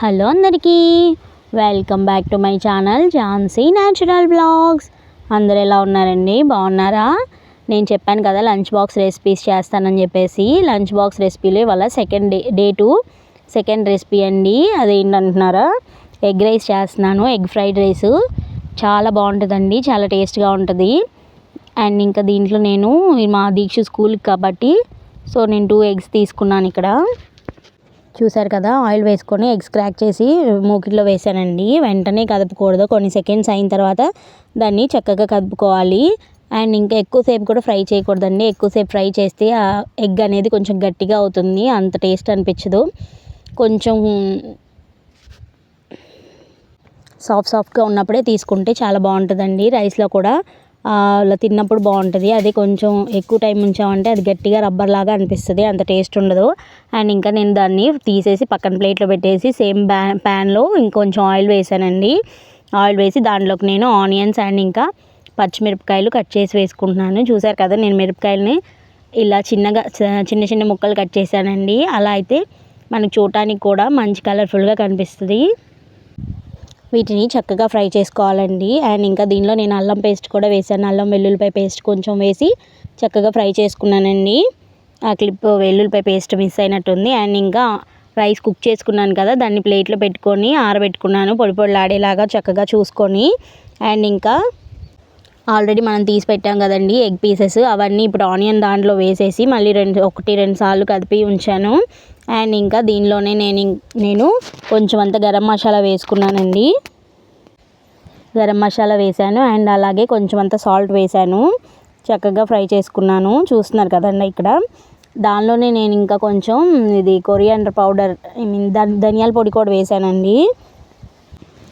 Hello అందరికీ. Welcome back to my channel Jhansi natural blogs అందరు ఎలా ఉన్నారండి? బాగున్నారా? నేను చెప్పాను కదా లంచ్ బాక్స్ రెసిపీస్ చేస్తానని చెప్పేసి. లంచ్ బాక్స్ రెసిపీలు ఇవాళ second day day two second recipe అండి. అదేంటంటున్నారా? ఎగ్ రైస్ చేస్తున్నాను ఎగ్ ఫ్రైడ్ రైస్ చాలా బాగుంటుందండి చాలా టేస్ట్గా ఉంటుంది. అండ్ ఇంకా దీంట్లో నేను మా దీక్ష స్కూల్కి కాబట్టి సో నేను టూ ఎగ్స్ తీసుకున్నాను ఇక్కడ. చూసారు కదా ఆయిల్ వేసుకొని ఎగ్స్ క్రాక్ చేసి మూకిట్లో వేసానండి. వెంటనే కదపకూడదు. కొన్ని సెకండ్స్ అయిన తర్వాత దాన్ని చక్కగా కదుపుకోవాలి. అండ్ ఇంకా ఎక్కువసేపు కూడా ఫ్రై చేయకూడదండి. ఎక్కువసేపు ఫ్రై చేస్తే ఆ ఎగ్ అనేది కొంచెం గట్టిగా అవుతుంది. అంత టేస్ట్ అనిపించదు. కొంచెం సాఫ్ట్ సాఫ్ట్గా ఉన్నప్పుడే తీసుకుంటే చాలా బాగుంటుందండి రైస్లో కూడా. అలా తిన్నప్పుడు బాగుంటుంది. అది కొంచెం ఎక్కువ టైం ఉంచామంటే అది గట్టిగా రబ్బర్ లాగా అనిపిస్తుంది. అంత టేస్ట్ ఉండదు. అండ్ ఇంకా నేను దాన్ని తీసేసి పక్కన ప్లేట్లో పెట్టేసి సేమ్ బ్యా ప్యాన్లో ఇంకొంచెం ఆయిల్ వేసానండి. ఆయిల్ వేసి దాంట్లోకి నేను ఆనియన్స్ అండ్ ఇంకా పచ్చిమిరపకాయలు కట్ చేసి వేసుకుంటున్నాను. చూసారు కదా నేను మిరపకాయలని ఇలా చిన్నగా చిన్న చిన్న ముక్కలు కట్ చేశానండి. అలా అయితే మనకు చూడటానికి కూడా మంచి కలర్ఫుల్గా కనిపిస్తుంది. వీటిని చక్కగా ఫ్రై చేసుకోవాలండి. అండ్ ఇంకా దీనిలో నేను అల్లం పేస్ట్ కూడా వేసాను. అల్లం వెల్లుల్లిపాయ పేస్ట్ కొంచెం వేసి చక్కగా ఫ్రై చేసుకున్నానండి. ఆ క్లిప్ వెల్లుల్లిపాయ పేస్ట్ మిస్ అయినట్టుంది. అండ్ ఇంకా రైస్ కుక్ చేసుకున్నాను కదా దాన్ని ప్లేట్లో పెట్టుకొని ఆరబెట్టుకున్నాను పొడి పొడిలాడేలాగా చక్కగా చూసుకొని. అండ్ ఇంకా ఆల్రెడీ మనం తీసి పెట్టాం కదండి ఎగ్ పీసెస్. అవన్నీ ఇప్పుడు ఆనియన్ దాంట్లో వేసేసి మళ్ళీ రెండు ఒకటి రెండు సార్లు కదిపి ఉంచాను. అండ్ ఇంకా దీనిలోనే నేను నేను కొంచెం అంత గరం మసాలా వేసుకున్నానండి. గరం మసాలా వేసాను అండ్ అలాగే కొంచెం అంత సాల్ట్ వేసాను. చక్కగా ఫ్రై చేసుకున్నాను. చూస్తున్నారు కదండి ఇక్కడ. దానిలోనే నేను ఇంకా కొంచెం ఇది కొరియాండర్ పౌడర్ ఐ మీన్ ధనియాల పొడి కూడా వేశానండి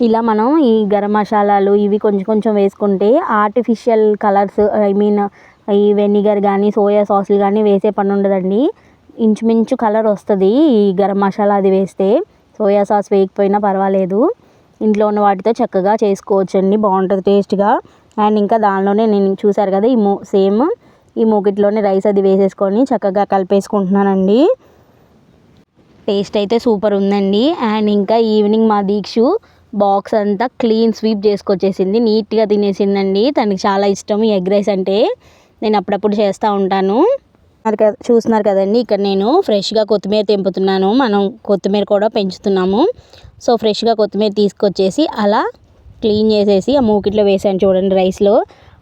ఇలా మనం ఈ గరం మసాలాలు ఇవి కొంచెం కొంచెం వేసుకుంటే ఆర్టిఫిషియల్ కలర్స్ ఐ మీన్ ఈ వెనిగర్ కానీ సోయా సాసులు కానీ వేసే పని ఉండదండి. ఇంచుమించు కలర్ వస్తుంది ఈ గరం మసాలా అది వేస్తే. సోయా సాస్ వేయకపోయినా పర్వాలేదు. ఇంట్లో ఉన్న వాటితో చక్కగా చేసుకోవచ్చండి బాగుంటుంది టేస్ట్గా. అండ్ ఇంకా దానిలోనే నేను చూసారు కదా ఈ మూ సేమ్ ఈ మూకిట్లోనే రైస్ అది వేసేసుకొని చక్కగా కలిపేసుకుంటున్నానండి. టేస్ట్ అయితే సూపర్ ఉందండి. అండ్ ఇంకా ఈవినింగ్ మా దీక్షు బాక్స్ అంతా క్లీన్ స్వీప్ చేసుకొచ్చేసింది నీట్గా తినేసిందండి. తనకి చాలా ఇష్టం ఈ ఎగ్ రైస్ అంటే. నేను అప్పుడప్పుడు చేస్తూ ఉంటాను. చూస్తున్నారు కదండి. ఇక్కడ నేను ఫ్రెష్గా కొత్తిమీర తెంపుతున్నాను. మనం కొత్తిమీర కూడా పెంచుతున్నాము. సో ఫ్రెష్గా కొత్తిమీర తీసుకొచ్చేసి అలా క్లీన్ చేసేసి ఆ మూకిట్లో వేసాను చూడండి రైస్లో.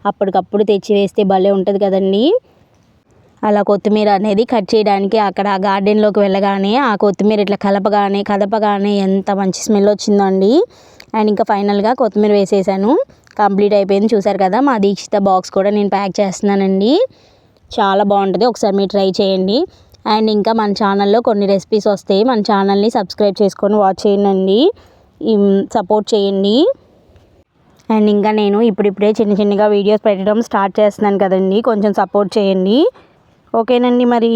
అప్పటికప్పుడు తెచ్చి వేస్తే భలే ఉంటుంది కదండి. అలా కొత్తిమీర అనేది కట్ చేయడానికి అక్కడ ఆ గార్డెన్లోకి వెళ్ళగానే ఆ కొత్తిమీర ఇట్లా కలపగానే కదపగానే ఎంత మంచి స్మెల్ వచ్చిందండి. అండ్ ఇంకా ఫైనల్గా కొత్తిమీర వేసేసాను. కంప్లీట్ అయిపోయింది. చూసారు కదా మా దీక్షిత బాక్స్ కూడా నేను ప్యాక్ చేస్తున్నానండి. చాలా బాగుంటుంది. ఒకసారి మీరు ట్రై చేయండి. అండ్ ఇంకా మన ఛానల్లో కొన్ని రెసిపీస్ వస్తాయి. మన ఛానల్ని సబ్స్క్రైబ్ చేసుకొని వాచ్ చేయండి. సపోర్ట్ చేయండి. అండ్ ఇంకా నేను ఇప్పుడిప్పుడే చిన్న చిన్నగా వీడియోస్ పెట్టడం స్టార్ట్ చేస్తున్నాను కదండి. కొంచెం సపోర్ట్ చేయండి. ఓకేనండి మరి.